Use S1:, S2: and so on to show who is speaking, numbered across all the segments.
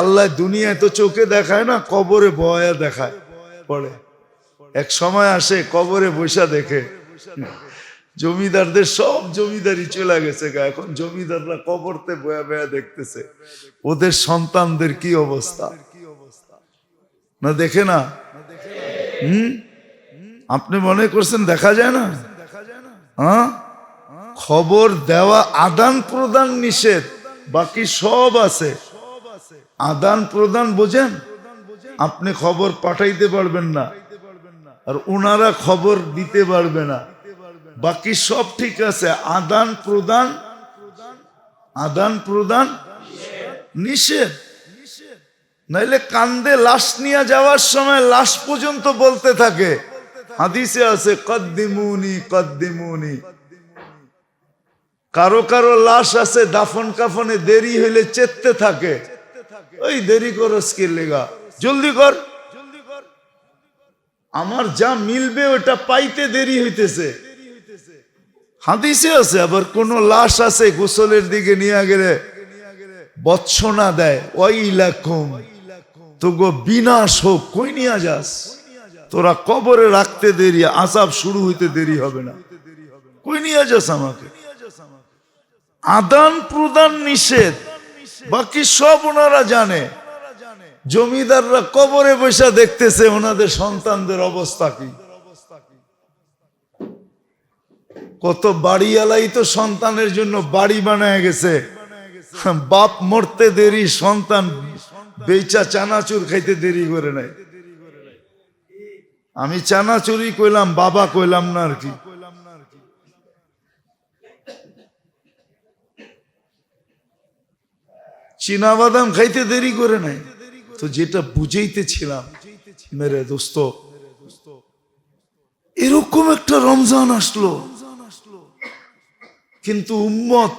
S1: আল্লাহ দুনিয়ায় তো চোখে দেখায় না, কবরে বয়া দেখায়। পড়ে। এক সময় আসে, কবরে বৈশা দেখে। জমিদারদের সব জমিদারি চলে গেছে গা, এখন জমিদাররা কবরতে বয়া বয়া দেখতেছে। ওদের সন্তানদের কি অবস্থা? না দেখে না? হুম? আপনি মনে করছেন দেখা যায় না? হ্যাঁ? খবর দেওয়া আদান প্রদান নিষেধ, বাকি সব আছে। আদান প্রদান বোঝেন? আপনি খবর পাঠাইতে পারবেন না। আর ওনারা খবর দিতে পারবে না। বাকি সব ঠিক আছে। আদান প্রদান আদান প্রদান নিষেধ। নাইলে কান্দে লাশ নিয়ে যাওয়ার সময় লাশ পর্যন্ত বলতে থাকে। হাদিসে আছে, কদ্দিমুনি কদ্দিমুনি। কারও কারও লাশ আছে দাফন কাফনে দেরি হইলে চেতে থাকে। ওই দেরি করস কি লেগা? জলদি কর। আমার যা মিলবে ওটা পাইতে দেরি হইতেছে। হাদিসে আছে, আবার কোন লাশ আছে গোসলের দিকে নিয়ে গেলে বৎসনা দেয়। ওই লাখম তো গো বিনাশ হোক, কই নিয়ে যাস? তোরা কবরে রাখতে দেরি আসাব শুরু হইতে দেরি হবে না। কই নিয়ে যাস আমাকে? আদান প্রদান নিষেধ। বাকি সব ওনারা জানে। জমিদাররা কবরে বসে দেখতেছে ওনাদের সন্তানদের অবস্থা কি। কত বাড়িওয়ালাই তো সন্তানের জন্য বাড়ি বানায় গেছে। বাপ মরতে দেরি, সন্তান বেচা চানাচুর খাইতে দেরি করে নাই আমি চানাচুরি কইলাম, বাবা কইলাম না আর কি। চীনা বাদাম খাইতে দেরি করে নাই। তো যেটা বুঝাইতেছিলাম, মেরে দোস্ত, এরকম একটা রমজান আসলো। কিন্তু উম্মত,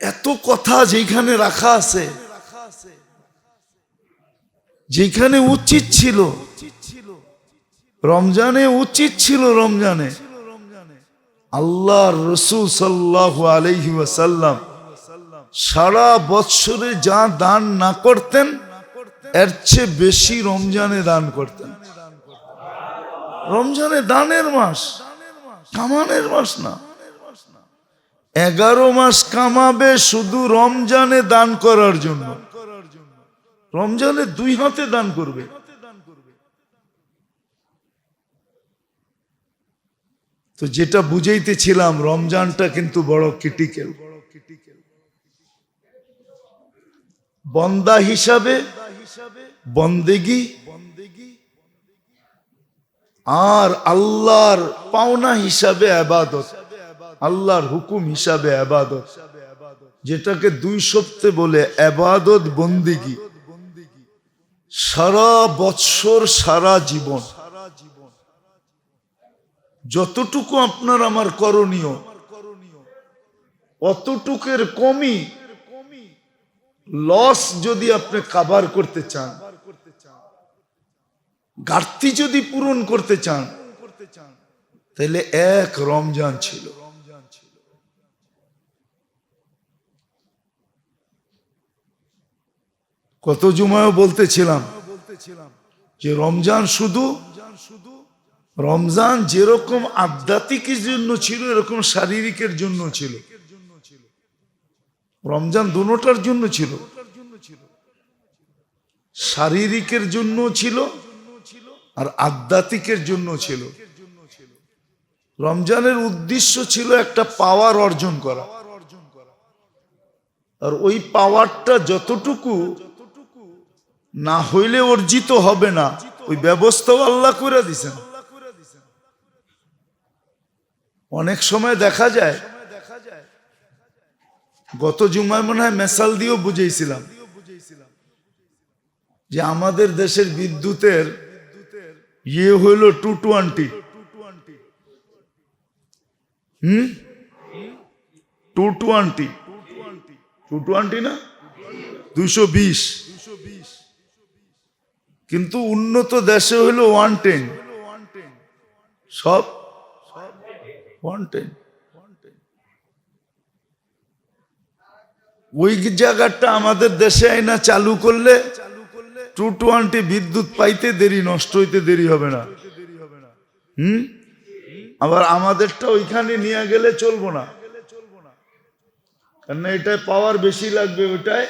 S1: এত কথা যেখানে রাখা আছে যেখানে উচিত ছিল, রমজানে উচিত ছিল রমজানে আল্লাহ রসুল সাল্লাহ আলহি ওয়াসাল্লাম সারা বৎসরে যা দান না করতেন, এর চেয়ে বেশি রমজানে দান করতেন। রমজানে দানের মাস, কামানের মাস না। এগারো মাস কামাবে শুধু রমজানে দান করার জন্য। রমজানে দুই হাতে দান করবে। তো যেটা বুঝাইতেছিলাম, রমজানটা কিন্তু বড় ক্রিটিক্যাল। বন্দা হিসাবে, বন্দেগি, আর আল্লাহর পাওনা হিসাবে আবাদত, আল্লাহর হুকুম হিসাবে আবাদত, যেটাকে দুই সপ্তাহে বলে আবাদত বন্দিগি। সারা বৎসর, সারা জীবন, যতটুকু আপনার আমার করণীয়, অতটুকের কমই লস যদি আপনি কাভার করতে চান, ঘাটতি যদি পূরণ করতে চান, তাহলে এক রমজান ছিল। কত জুমায় বলতেছিলাম যে রমজান শুধু, রমজান যেরকম আধ্যাত্মিকের জন্য ছিল, এরকম শারীরিকের জন্য ছিল। রমজান দুটার জন্য ছিল। শারীরিকের জন্য ছিল আর আধ্যাত্মিকের জন্য ছিল। রমজানের উদ্দেশ্য ছিল একটা পাওয়ার অর্জন করা। আর ওই পাওয়ারটা যতটুকু না হইলে অর্জিত হবে না, ওই ব্যবস্থাও আল্লাহ করে দিছেন। অনেক সময় দেখা যায় গত জুমায় মনে হয় মেসাল দিয়েও বুঝেছিলাম যে আমাদের দেশের বিদ্যুতের ইয়ে হইল টু টোয়েন্টি হুম? টু টোয়েন্টি টু টোয়েন্টি না? দুশো বিশ। কিন্তু উন্নত দেশে হইল ওয়ান টেন। সব? One ten. ওই জায়গাটা আমাদের দেশে আইনা চালু করলে টু টোয়েন্টি বিদ্যুৎ পাইতে দেরি, নষ্ট হইতে দেরি হবে না। হুম? আবার আমাদেরটা ওইখানে নিয়ে গেলে চলবো না। কেন এটায় পাওয়ার বেশি লাগবে ওটায়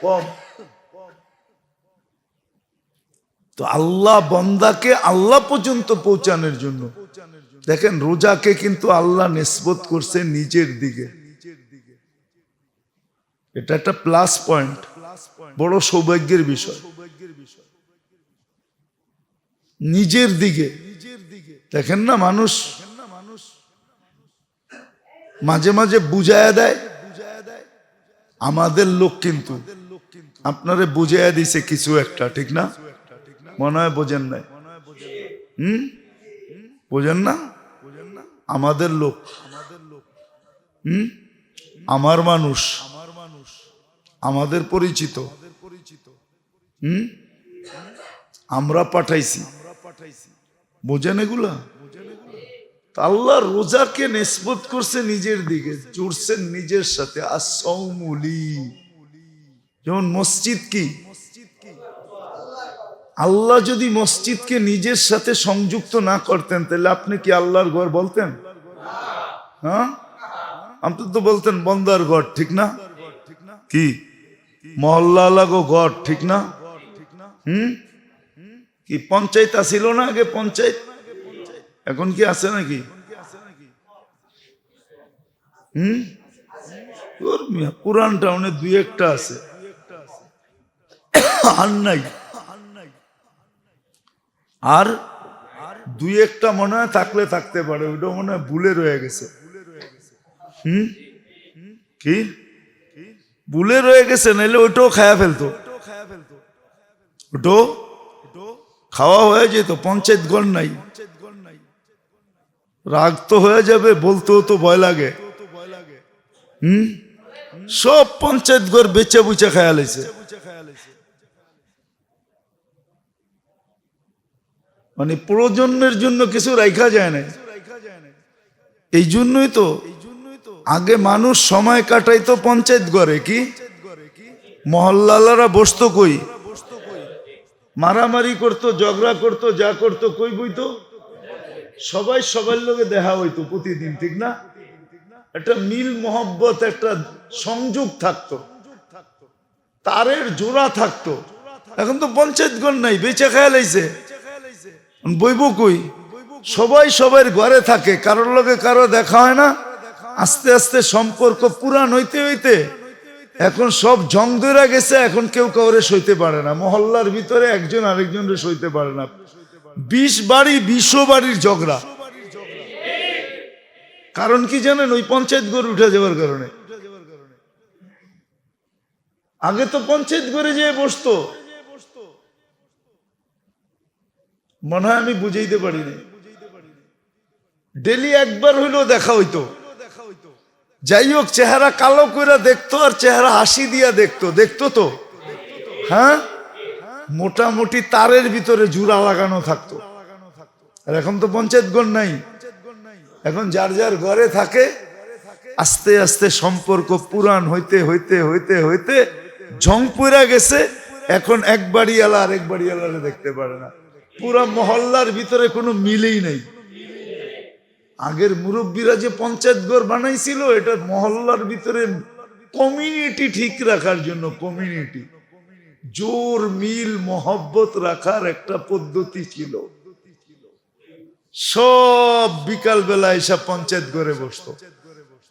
S1: কম। তো আল্লাহ বন্দাকে আল্লাহ পর্যন্ত পৌঁছানোর জন্য। দেখেন, রোজাকে কিন্তু আল্লাহ নিসবত করছে নিজের দিকে। এটা একটা প্লাস পয়েন্ট বড় সৌভাগ্যের বিষয়। নিজের দিকে। দেখেন না মানুষ মাঝে মাঝে বুঝায়া দেয়। আমাদের লোক কিন্তু আপনারে বুঝাইয়া দিছে কিছু একটা, ঠিক না? মনে হয় বোঝেন নাই। হুম? বোঝেন না? আমাদের লোক। হুম? আমার মানুষ। আমাদের পরিচিত। হুম? আমরা পাঠাইছি। বোঝেন এগুলা? আল্লাহ রোজাকে নেসবত করছে নিজের দিকে, জুড়ছেন নিজের সাথে। আসৌমুলি যেমন মসজিদ কি? আল্লাহ যদি মসজিদকে নিজের সাথে সংযুক্ত না করতেন, তাহলে আপনি কি আল্লাহর ঘর বলতেন? হ্যাঁ? আপনি তো বলতেন বন্দার ঘর, ঠিক না? কি? মহল্লা লাগো ঘর ঠিক না? হুম? কি পঞ্চায়েত আসিল না আগে পঞ্চায়েত? এখন কি আছে নাকি? হুম? ওর মিয়া, পুরান টাউনে দুই একটা আছে। আর নাই। আর দুই একটা মনে হয় থাকলে থাকতে পারে ওইটা মনে হয় ভুলে রয়ে গেছে। হুম? কি? ভুলে রয়ে গেছে নাহলে ওইটাও খায়া ফেলতো। ওটো খাওয়া হয়ে যেত, পঞ্চায়েত গণ নাই। রাগ তো হয়ে যাবে, বলতেও তো ভয় লাগে। হুম? সব পঞ্চায়েত ঘর বেচে বুচে খায়া লাইছে। মানে প্রজন্মের জন্য কিছু রাখা যায় না এই জন্যই তো আগে মানুষ সময় কাটাইতো পঞ্চায়েত ঘরে কি? মহল্লালারা বসতো কই? মারামারি করতো, ঝগড়া করতো, যা করতো, কই বইতো? সবাই সবার লোকে দেখা হইতো প্রতিদিন, ঠিক না? একটা মিল মহব্বত, একটা সংযোগ থাকতো। তারের জোড়া থাকতো। এখন তো পঞ্চায়েতগণ নাই, বেচে খেয়াল আইছে বইব কই? সবাই সবার ঘরে থাকে, কারোর লোকে কারও দেখা হয় না। আস্তে আস্তে সম্পর্ক পুরান হইতে হইতে এখন সব জং ধরে গেছে, এখন কেউ কাউরে সইতে পারে না। মহল্লার ভিতরে একজন আরেকজনের সইতে পারে না। বিশ বাড়ি বিশ বাড়ির ঝগড়া। কারণ কি জানেন, ওই পঞ্চায়েত ঘর উঠে যাওয়ার কারণে। আগে তো পঞ্চায়েত ঘরে যেয়ে বসতো। মনে হয় আমি বুঝাইতে পারিনি। ডেলি একবার হইলেও দেখা হইতো। যাই হোক চেহারা কালো করে দেখতো আর চেহারা হাসি দিয়া দেখতো। দেখতো তো? হ্যাঁ? মোটামুটি তারের ভিতরে জুড়া লাগানো থাকতো। আর এখন তো পঞ্চায়েত গণ নাই। এখন যার যার ঘরে থাকে, আস্তে আস্তে সম্পর্ক পুরান হইতে হইতে হইতে হইতে ঝং পুরা গেছে। এখন এক বাড়িওয়ালা আর এক বাড়িওয়ালারে দেখতে পারে না। পুরা মহল্লার ভিতরে কোনো মিলেই নেই। আগের মুরব্বীরা যে পঞ্চায়েত ঘর বানাইছিল, এটা মহল্লার ভিতরে কমিউনিটি ঠিক রাখার জন্য কমিউনিটি জোর মিল, মহব্বত রাখার একটা পদ্ধতি ছিল। সব বিকাল বেলা এসব পঞ্চায়েত ঘরে বসতো।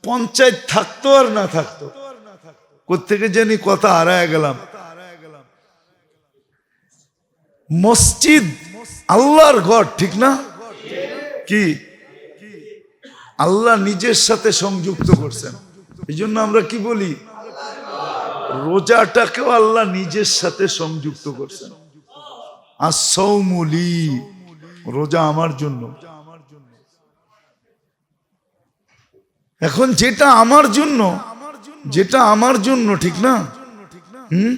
S1: পঞ্চায়েত থাকতো আর না থাকতো। কোথেকে জানি কথা হারায় গেলাম। মসজিদ আল্লাহর ঘর, ঠিক না? কি? আল্লাহ নিজের সাথে সংযুক্ত করছেন। এই জন্য আমরা কি বলি? রোজাটাকেও আল্লাহ নিজের সাথে সংযুক্ত করছেন। আর রোজা আমার জন্য। এখন যেটা আমার জন্য, যেটা আমার জন্য, ঠিক না? হুম?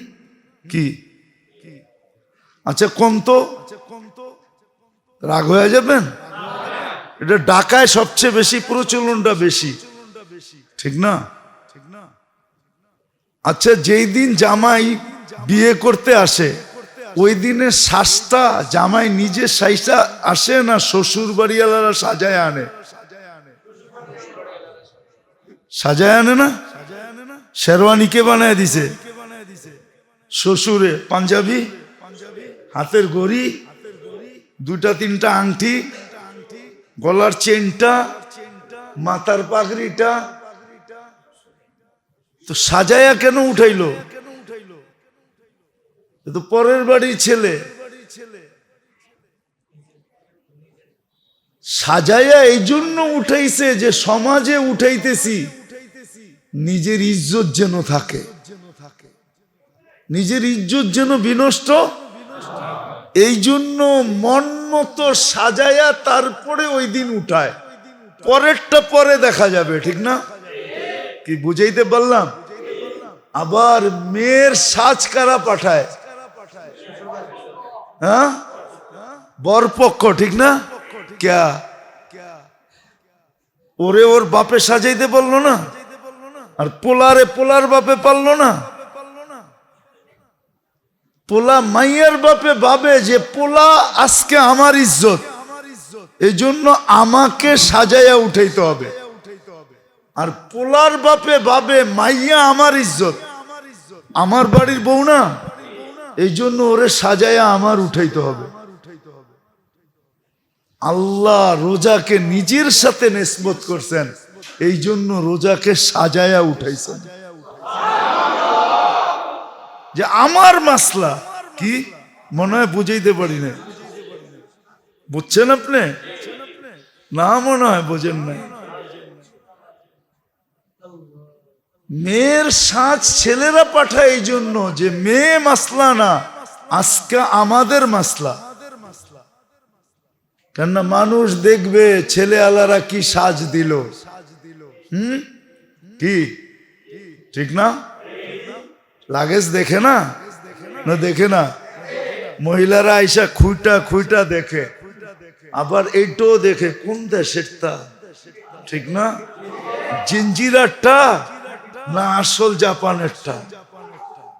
S1: কি? আচ্ছা কম তো। রাগ হয়ে যাবেন? এটা ঢাকায় সবচেয়ে বেশি, প্রচলনটা বেশি। ঠিক না? আচ্ছা যেই দিন জামাই বিয়ে করতে আসে, ওই দিনের শ্বাসটা জামাই নিজের সাইসটা আসে না শ্বশুর বাড়িওয়ালারা সাজায় আনে? সাজায় আনে না? শেরওয়ানিকে বানায় দিছে? শ্বশুরে, পাঞ্জাবি, হাতের গড়ি দুটা তিনটা আংটি গলার চেনটা, মাথার পাগড়িটা, তো সাজায়া কেন উঠাইলো? তো পরের বাড়ির ছেলে। সাজায়া এই জন্য উঠাইছে যে সমাজে উঠাইতেছি, নিজের ইজ্জত যেন থাকে। নিজের ইজ্জত যেন বিনষ্ট এই জন্য মন মতো সাজায়া তারপরে ওই দিন উঠায়। পরেরটা পরে দেখা যাবে, ঠিক না? কি বুঝাইতে পারলাম? আবার মেয়ের সাজ কারা পাঠায়? হ্যাঁ? বরপক্ষ, ঠিক না? ক্যা? ওরে ওর বাপে সাজাইতে পারল না? আর পোলারে পোলার বাপে পারল না? পোলা মাইয়ার বাপে ভাবে যে, পোলা, আজকে আমার ইজ্জত। এই জন্য আমাকে সাজাইয়া উঠাইতে হবে। আর পোলার বাপে ভাবে, মাইয়া আমার ইজ্জত। আমার বাড়ির বউ না। এই জন্য ওরে সাজাইয়া আমার উঠাইতে হবে। আল্লাহ রোজাকে নিজের সাথে নেসবত করছেন। এই জন্য রোজাকে সাজায়া উঠাইছেন। যে আমার মাসলা কি? মনে হয় বুঝাইতে পারি না বুঝছেন আপনি? না মনে হয় বোঝেন না মেয়ের সাজ ছেলেরা পাঠায় এই জন্য যে মেয়ে মাসলা না, আজকে আমাদের মাসলা। কেননা মানুষ দেখবে ছেলে আলারা কি সাজ দিল। হুম? কি? ঠিক না? লাগেজ দেখে না? না, দেখে না? মহিলারা আইসা খুইটা খুইটা দেখে, আবার এইটাও দেখে, কোন দেশের দেশেরটা? ঠিক না? জিঞ্জিরারটা না আসল জাপানেরটা?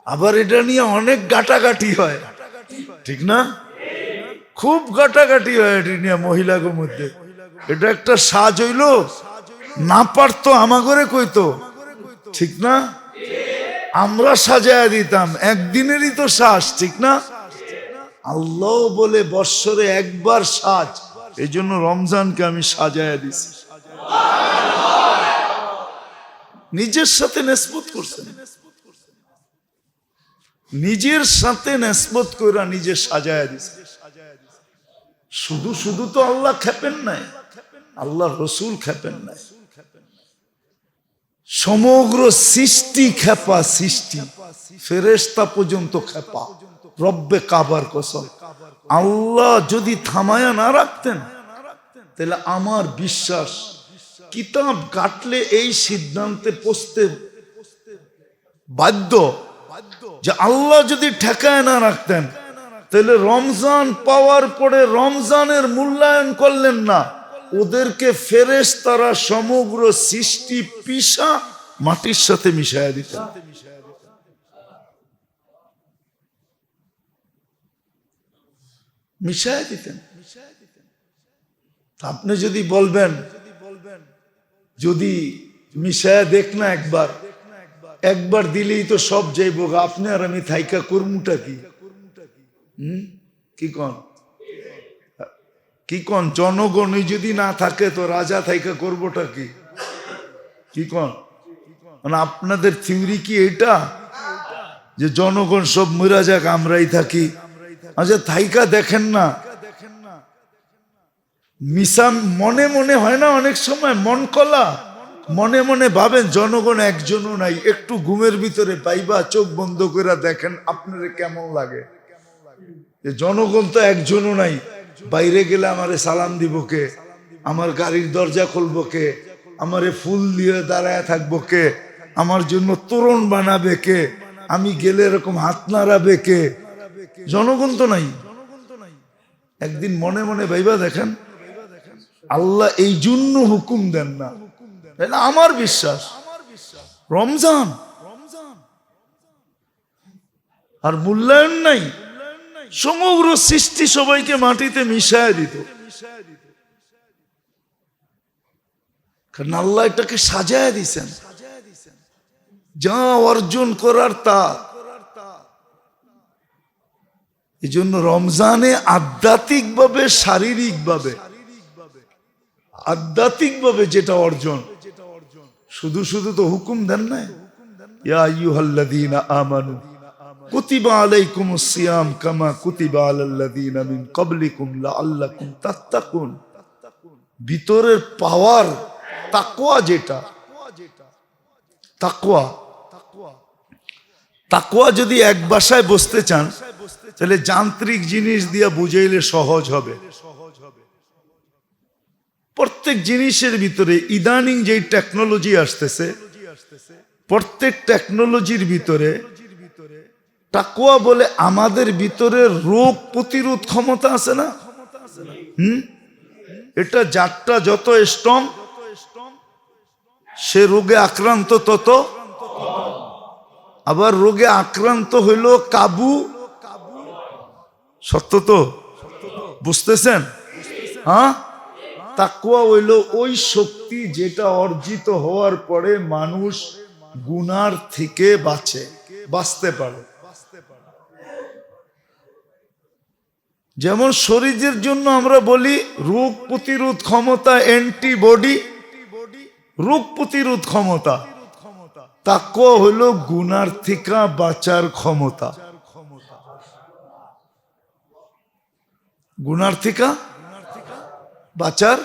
S1: আবার এটা নিয়ে অনেক গাটাগাটি হয়। ঠিক না? খুব গাটাগাটি হয় এটা নিয়ে মহিলাদের মধ্যে। এটা একটা সাজ হইল, না পারতো আমাগরে কইতো। ঠিক না? আমরা সাজায় দিতাম। একদিনেরই তো শ্বাস ঠিক না? আল্লাহ বলে বৎসরে একবার সাজ। এই জন্য রমজানকে আমি সাজায় দিছি। নিজের সাথে নেসবত করছেন। নিজের সাথে নেসবত করে নিজে সাজায় দিছে। শুধু শুধু তো আল্লাহ খেপেন নাই আল্লাহ রসুল খেপেন নাই। সমগ্র সৃষ্টি খেপা সৃষ্টি। ফেরেস্তা পর্যন্ত খেপা। রব্বে কাবার কসম। আল্লাহ যদি থামায়া না রাখতেন, তাহলে আমার বিশ্বাস, কিতাব কাটলে এই সিদ্ধান্তে পৌঁছতে বাধ্য। যে আল্লাহ যদি ঠেকায় না রাখতেন, তাহলে রমজান পাওয়ার পরে রমজানের মূল্যায়ন করলেন না। ওদেরকে ফেরেস তারা সমগ্র সৃষ্টি পিসা মাটির সাথে মিশাইয়া দিতেন মিশাইয়া দিতেন। আপনি যদি বলবেন, যদি মিশায়া দেখ না একবার একবার দিলেই তো সব যাইব। আপনি আর আমি থাইকা কর্মুটা কি? কি কন? কি কন জনগণই যদি না থাকে তো রাজা থাইকা করবোটা কি? কি কন? মানে আপনাদের থিওরি কি এটা যে জনগণ সব মরা যাক, আমরাই থাকি। আচ্ছা থাইকা দেখেন না। মিশা মনে মনে হয় না অনেক সময় মন কলা? মনে মনে ভাবেন জনগণ একজনও নাই, একটু ঘুমের ভিতরে পাইবা চোখ বন্ধ করে দেখেন আপনার কেমন লাগে। জনগণ তো একজনও নাই। বাইরে গেলে আমারে সালাম দিব কে? আমার গাড়ির দরজা খুলবো কে? আমারে ফুল দিয়ে দাঁড়ায় থাকব কে? আমার জন্য তোরণ বানাবে কে? আমি গেলে এরকম হাত নাড়াবে কে? জনগণ তো নাই। একদিন মনে মনে ভাইবা দেখেন, আল্লাহ এই জন্য হুকুম দেন না। আমার বিশ্বাস, রমজান। আর মূল্যায়ন নাই। সমগ্র সৃষ্টি সবাইকে মাটিতে মিশায় দিত। কারণ আল্লাহ এটাকে সাজায় দিছেন। যা অর্জন করার তা। এই জন্য রমজানে যেটা অর্জন, শুধু শুধু তো হুকুম দেন নাই? ইয়া আমানু। কুতিবা কামা কুতিবা ভিতরের পাওয়ার তাকওয়া যেটা, তাকওয়া তাকওয়া যদি এক বাসায় বসতে চান, তাহলে যান্ত্রিক জিনিস দিয়ে বুঝাইলে সহজ হবে। প্রত্যেক জিনিসের ভিতরে ইদানিং যেই টেকনোলজি আসতেছে, প্রত্যেক টেকনোলজির ভিতরে টাকুয়া বলে আমাদের ভিতরে রোগ প্রতিরোধ ক্ষমতা আছে না? হুম? এটা যারটা যত স্ট্রং সে রোগে আক্রান্ত তত আবার রোগে আক্রান্ত হইল কাবু সত্য তো? বুঝতেছেন? হ্যাঁ? তাকুয়া হইল ওই শক্তি যেটা অর্জিত হওয়ার পরে মানুষ গুনার থেকে বাঁচে, বাঁচতে পারে। যেমন শরীরের জন্য আমরা বলি রোগ প্রতিরোধ ক্ষমতা অ্যান্টিবডি রোগ প্রতিরোধ ক্ষমতা। তাকুয়া হইল গুনার থেকে বাঁচার ক্ষমতা। গুনার থেকে বাঁচার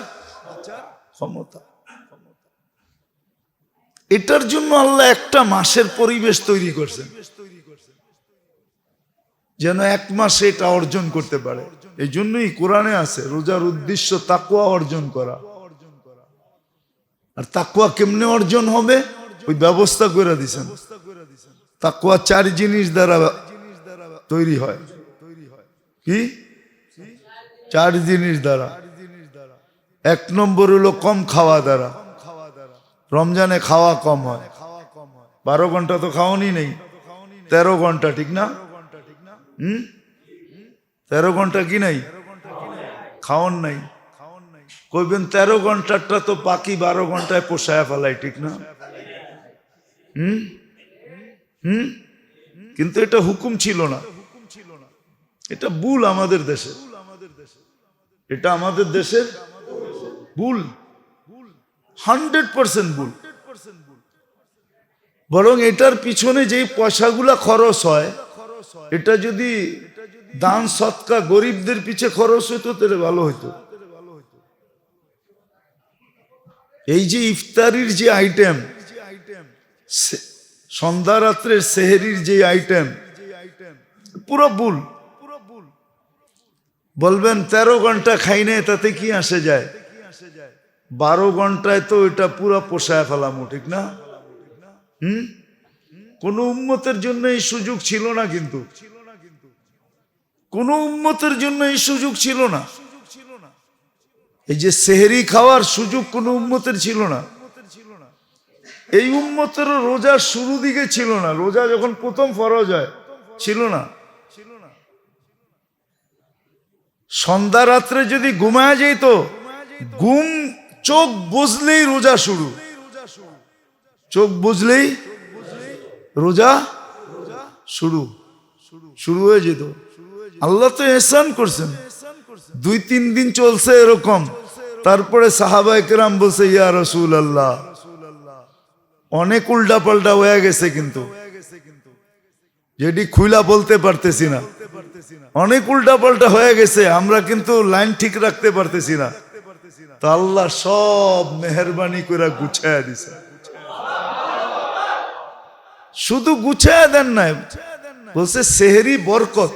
S1: ক্ষমতা। এটার জন্য আল্লাহ একটা মাসের পরিবেশ তৈরি করছেন। যেন এক মাসে এটা অর্জন করতে পারে। এই জন্যই কোরআনে আছে, রোজার উদ্দেশ্য তাকুয়া অর্জন করা। আর তাকুয়া কেমনে অর্জন হবে? ওই ব্যবস্থা করে দিছেন। তাকুয়া চার জিনিস দ্বারা তৈরি হয়। কি? চার জিনিস দ্বারা। এক নম্বর হলো কম খাওয়া দ্বারা। রমজানে খাওয়া কম হয়। বারো ঘণ্টা তো খাওয়ানি নেই। তেরো ঘণ্টা, ঠিক না? হুম? তেরো ঘণ্টা কি নাই? খাওয়ান নাই। কইবেন তেরো ঘন্টারটা তো বাকি বারো ঘন্টায় পোষায় ফেলাই, ঠিক না? হুম? হুম? কিন্তু এটা হুকুম ছিল না। এটা ভুল আমাদের দেশে। এটা আমাদের দেশের ভুল। হান্ড্রেড পার্সেন্ট ভুল। বরং এটার পিছনে যেই পয়সাগুলা খরচ হয় এটা যদি দান সৎকা গরিবদের পিছে খরচ হইতো, তাহলে ভালো হইতো। এই যে ইফতারির যে আইটেম সন্ধ্যা রাত্রের সেহেরির যে আইটেম পুরো ভুল। বলবেন, তেরো ঘণ্টা খাই নাই, তাতে কি আসে যায়? বারো ঘন্টায় তো এটা পুরো পোষায় ফেলামো, ঠিক না? হুম? কোন উম্মতের জন্য এই সুযোগ ছিল না কিন্তু। কোন উম্মতের জন্য এই সুযোগ ছিল না। এই যে সেহেরি খাওয়ার সুযোগ কোন উম্মতের ছিল না। এই উম্মতের রোজার শুরু দিকে ছিল না। রোজা যখন প্রথম ফরজ হয়, ছিল না। সন্ধ্যা রাত্রে যদি ঘুমায় যেত ঘুম চোখ বুঝলেই রোজা শুরু। চোখ বুঝলেই রোজা শুরু শুরু হয়ে যেত। আল্লাহ তো এহসান করছেন। দুই তিন দিন চলছে এরকম। তারপরে সাহাবা একরাম বলছে, ইয়া রসুল আল্লাহ অনেক উল্টা পাল্টা হয়ে গেছে কিন্তু। যেটি খুইলা বলতে পারতেছি না। অনেক উল্টা পাল্টা হয়ে গেছে। আমরা কিন্তু লাইন ঠিক রাখতে পারতেছি না। তা আল্লাহ সব মেহরবানি করে গুছায় দিছে। শুধু গুছায় দেন নাই বলছে সেহেরি বরকত।